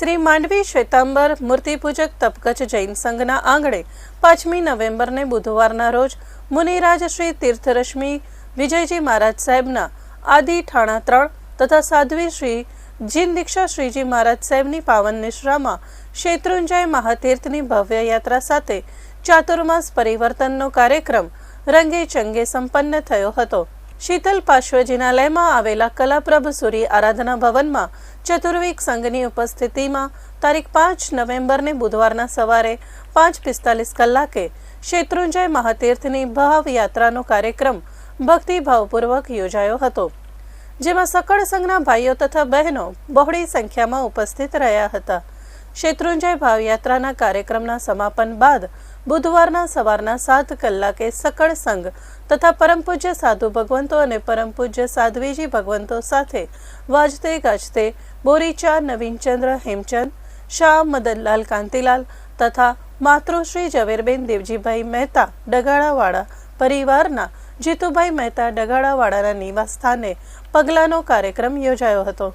શ્રી માંડવી શ્વેતાંબર મૂર્તિપૂજક તપકચ જૈન સંઘના આંગણે પાંચમી નવેમ્બરને બુધવારના રોજ મુનિરાજ શ્રી તીર્થરશ્મિ વિજયજી મહારાજ સાહેબના આદિ ઠાણા ત્રણ તથા સાધ્વી શ્રી જીન દીક્ષા શ્રીજી મહારાજ સાહેબની પાવન નિશ્રામાં શેત્રુંજય મહાતીર્થની ભવ્ય યાત્રા સાથે ચાતુર્માસ પરિવર્તનનો કાર્યક્રમ રંગે ચંગે સંપન્ન થયો હતો. શીતલ પાર્શ્વજીનાલયમાં આવેલા કલાપ્રભ સૂર્ય આરાધના ભવનમાં ચતુર્વિક સંઘની ઉપસ્થિતિમાં તારીખ પાંચ નવેમ્બરને બુધવારના સવારે પાંચ પિસ્તાલીસ કલાકે શેત્રુંજય મહાતીર્થની ભાવ યાત્રાનો કાર્યક્રમ ભક્તિભાવપૂર્વક યોજાયો હતો, જેમાં સકળ સંઘના ભાઈઓ તથા બહેનો બહોળી સંખ્યામાં ઉપસ્થિત રહ્યા હતા. શેત્રુંજય ભાવયાત્રાના કાર્યક્રમના સમાપન બાદ બુધવારના સવારના સાત કલાકે સકળ સંઘ તથા પરમ પૂજ્ય સાધુ ભગવંતો અને પરમ પૂજ્ય સાધ્વીજી ભગવંતો સાથે વાજતે ગાજતે બોરીચા નવીનચંદ્ર હેમચંદ, શાહ, મદનલાલ કાંતિલાલ તથા માતૃશ્રી ઝવેરબેન દેવજીભાઈ મહેતા ડગાળાવાળા પરિવારના જીતુભાઈ મહેતા ડગાળાવાળાના નિવાસ સ્થાને પગલાંનો કાર્યક્રમ યોજાયો હતો.